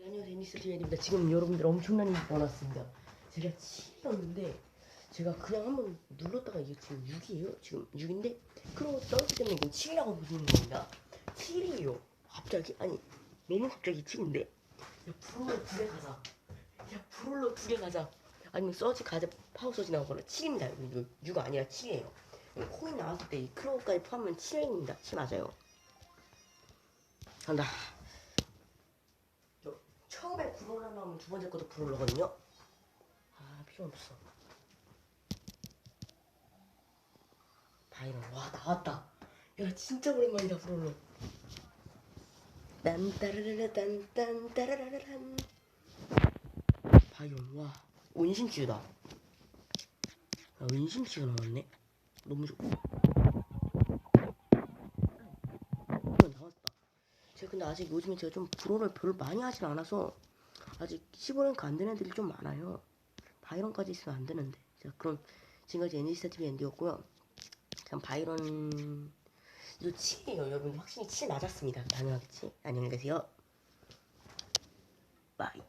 네, 안녕하세요 미스터 디엔입니다. 지금 여러분들 엄청난 일이 일어났습니다. 제가 7이었는데 제가 그냥 한번 눌렀다가 이게 지금 6이에요? 지금 6인데? 그러고 떨어지기 때문에 이거 7이라고 보시는 겁니다. 7이에요. 갑자기? 아니 너무 갑자기 7인데? 야 브롤러 두개 가자. 야 브롤러 두개 가자. 아니면 서지 가자 파워 서지 나오거나 7입니다. 6, 6 아니라 7이에요. 코인 나왔을 때 이 크로우까지 포함하면 7입니다. 7 맞아요. 간다. 저 브롤러 나오면 두 번째 것도 브롤러거든요. 아 필요 없어. 바이런 와 나왔다. 야 진짜 오랜만이다 브롤러. 딴따라라라 딴딴 따라라라란. 바이런 와 원심치유다. 아, 원심치유 나왔네. 너무 좋고. 나왔다. 제가 근데 아직 요즘에 제가 좀 브로를 별로 많이 하진 않아서 아직 15랭크 안 되는 애들이 좀 많아요. 바이런까지 있으면 안 되는데. 자, 그럼 지금까지 NG스타 TV 앤디였고요. 그럼 바이런 이거 7이에요. 여러분 확실히 7 맞았습니다. 당연하겠지? 안녕히 계세요. 바이.